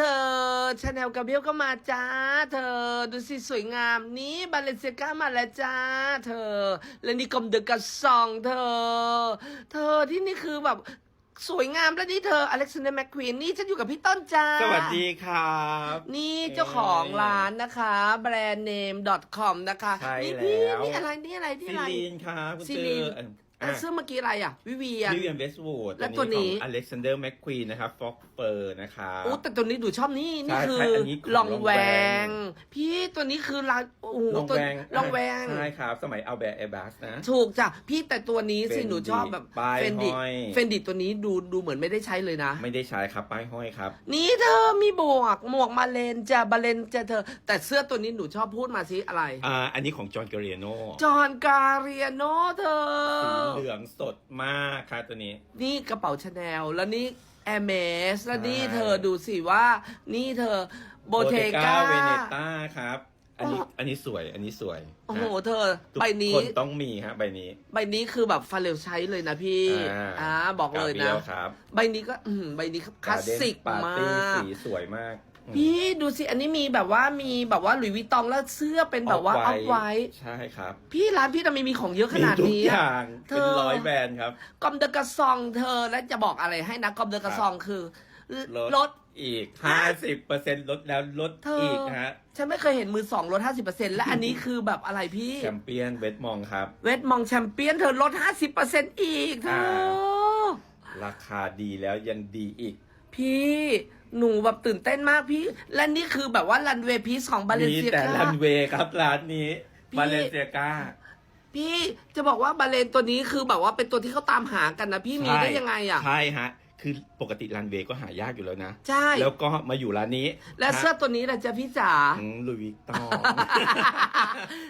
เธอชาแนลกาเบรียลก็มาจ้า เธอดูสิสวยงามนี้บาเลนเซียก้ามาแล้วจ้า เธอ และนี่กลมเดอะกัสซองเธอ เธอที่นี่คือแบบสวยงามแล้วนี่เธออเล็กซานเดอร์แมคควีนนี่ฉันอยู่กับพี่ต้นจ้า สวัสดีครับ นี่เจ้าของร้านนะคะแบรนด์เนม .com นะคะใช่นี่พี่แล้วนี่อะไรนี่อะไรนี่ซิอะไรลีนครับคุณซิเจลีนอ อะอะเสื้อเมื่อกี้อะไรอะ วิเวียน วิเวียนเวสต์วูดและตัวนี้ของอเล็กซานเดอร์แมคควีนนะครับฟ็อกเปอร์นะครับโอ้แต่ตัวนี้หนูชอบนี่ นี่ใช่คือใช่อันนี้ของลองแวลองแวง ง พี่ตัวนี้คือลายโอ้โหลองตัวแวงลองแวง ใช่ครับ สมัยเอาแบร์แอร์บัสนะ ถูกจ้ะ พี่แต่ตัวนี้สิ Fendi หนูชอบแบบป้ายเฟนดิห้อย เฟนดิตัวนี้ดูดูเหมือนไม่ได้ใช้เลยนะ ไม่ได้ใช้ครับ ป้ายห้อยครับ นี่เธอมีหมวกหมวกมาเลนจ้ะบาเลนจ้ะเธอ แต่เสื้อตัวนี้หนูชอบพูดมาสิอะไร อ่า อันนี้ของจอห์นเกเรียโน จอห์นการียโนเธอสีเห ลืองสดมากครับตัวนี้ นี่กระเป๋าชาแนลแล้วนี่แอร์เมสแล้วนี่ใช่เธอดูสิว่า นี่เธอโบเทกาเวเนต้าครับ อันนี้อ๋ออัอันนี้สวย อันนี้สวย โอ้โหฮะเธอทุกใบนี้คนต้องมีฮะใบนี้ ใบนี้คือแบบฟาเรลใช้เลยนะพี่ อ่าอ่าบอกเลยกานะบีครับใบนี้ก็อืมใบนี้คลาสสิกปาร์มาตี้กสีสวยมากอืม พี่ดูสิ อันนี้มีแบบว่ามีแบบว่าหลุยส์วิตตองแล้วเสื้อเป็นแบบว่าเอาไว้ ใช่ครับพี่ร้านพี่ทำไมมีของเยอะขนาดมีทุกนี้ออะ ย่างเธเป็นอร้อยแบรนด์ครับ กอมเดอะกระซองเธอและจะบอกอะไรให้นะกอมเดอะกระซองคือลดอีกห้าสิบเปอร์เซ็นต์ลดแล้วลดเธออี อีกฮะฉันไม่เคยเห็นมือสองลด50%และอันนี้คือแบบอะไรพี่ แชมเปี้ยนเวทมองครับ เวทมองแชมเปี้ยนเธอลด50%อีกเธอ อ่อราคาดีแล้วยังดีอีก พี่หนูแบบตื่นเต้นมากพี่ และนี่คือแบบว่ารันเวย์พีซของบาเลนมีเซียแต่การันเวย์ครับร้านนี้พี่ บาเลนเซียกา พี่จะบอกว่าบาเลนตัวนี้คือแบบว่าเป็นตัวที่เขาตามหากันนะพี่มีได้ยังไงอะ ใช่ฮะ คือปกติรันเวย์ก็หายากอยู่แล้วนะ ใช่ แล้วก็มาอยู่ร้านนี้และเสื้อตัวนี้แหละจะพี่จ๋า ลุยวิกตอง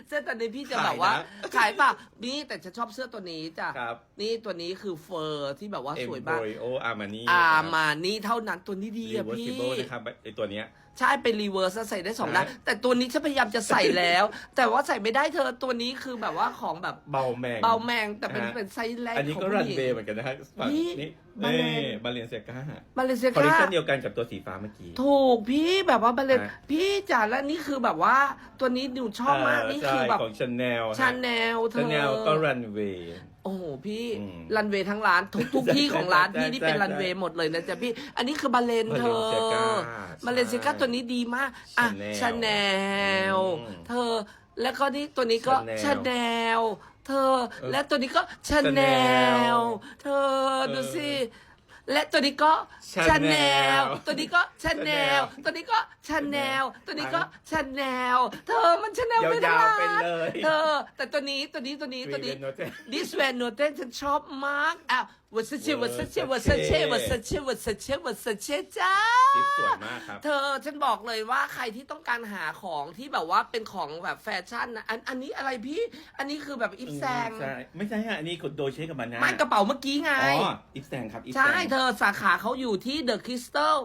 เสื้อตัวนี้พี่จะแบบว่า ขายเปล่านี่แต่จะชอบเสื้อตัวนี้จ้ะ ครับ นี่ตัวนี้คือเฟอร์ที่แบบว่าเอ็มสวยโบมากรโออาร์มานี่อามานี่เท่านั้นตัวนี้ดีรีอะเวอร์พี่ซิเบิลนะครับไอตัวเนี้ยใช่เป็นรีเวิร์สใส่ได้สองด้านใช่แต่ตัวนี้ฉันพยายามจะใส่แล้ว แต่ว่าใส่ไม่ได้เธอตัวนี้คือแบบว่าของแบบเบาแมงเบาแมงแต่เป็นฮะเป็นไซส์แรกอันนี้ของก็ผู้รันหญิงเวย์เหมือนกันนะฮะฝั่งพี่นี้บาเลนบาเลนเซียกามาเลเซียคอลเลคชัก้านเดียวกันกับตัวสีฟ้าเมื่อกี้ ถูกพี่แบบว่าบาเลนฮะพี่จ๋าแล้วนี่คือแบบว่าตัวนี้หนูชอบมากนี่คือแบบของชาแนลชาแนลเธชาอแนลก็รันเวย์ โอ้โหพี่อืมรันเวย์ทั้งร้านทุกทุกที่ของร้านใช่พี่นี่เป็นใช่รันเวย์หมดเลยนะจ๊ะพี่ อันนี้คือบาเลนเธอ Balenciaga บาเลนเซียก้าใช่ตัวนี้ดีมาก อะ Chanel ชาแนลอืมเธอ แล้วก็นี่ตัวนี้ก็ชา Chanel แนลเธอเออและตัวนี้ก็ชาแนล Chanel เธอดูสิ และตัวนี้ก็ชา Chanel แนลตัวนี้ก็ชาแนล Chanel ตัวนี้ก็ชาแนล ตัวนี้ก็ชาแนล เธอมันชาแนลยาวๆไม่ได้ไปเลย เธอ แต่ตัวนี้ตัวนี้ตัวนี้ตัวนี้ Vivienne Noten This Van Noten ฉันชอบมากอะวั สเช่วัสเช่วัสเช่วัสเช่วัสเช่วัสเช่จ้าสีสวยมากครับ เธอฉันบอกเลยว่าใครที่ต้องการหาของที่แบบว่าเป็นของแบบแฟชั่นนะอันอันนี้อะไรพี่ อันนี้คือแบบอิฟแซงใช่ไม่ใช่ฮะอันนี้คุณโดเชกับมันนะไม่กระเป๋าเมื่อกี้ไงอ๋ออิฟแซงครับอิฟแซงใช่เธอสาขาเขาอยู่ที่เดอะคริสตัล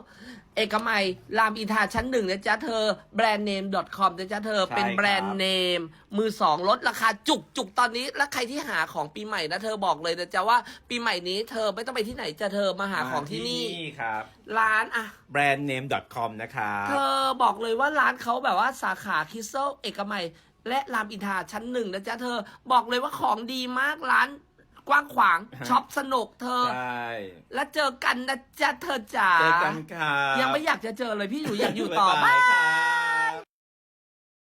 เอกมัยรามอินทราชั้นหนึ่งนะจ๊ะเธอแบรนด์เนม .com นะจ๊ะเธอใช่เป็นแบรนด์เนม มือสองลดราคาจุกจุกตอนนี้ แล้วใครที่หาของปีใหม่นะเธอบอกเลยนะจ๊ะว่าปีใหม่นี้เธอไม่ต้องไปที่ไหนจะเธอมาหาของที่นี่ครับ ร้านอะแบรนด์เนม .com นะครับ เธอบอกเลยว่าร้านเขาแบบว่าสาขาคริสตัลเอกมัย และรามอินทราชั้นหนึ่งนะจ๊ะเธอบอกเลยว่าของดีมากร้านกว้างขวางช็อปสนุกเธอ ใช่แล้วเจอกันนะจ๊ะเธอจ๋าเจอกันครับยังไม่อยากจะเจอเลยพี่หนูอยากอยู่ต่อ บ๊ายบายบาย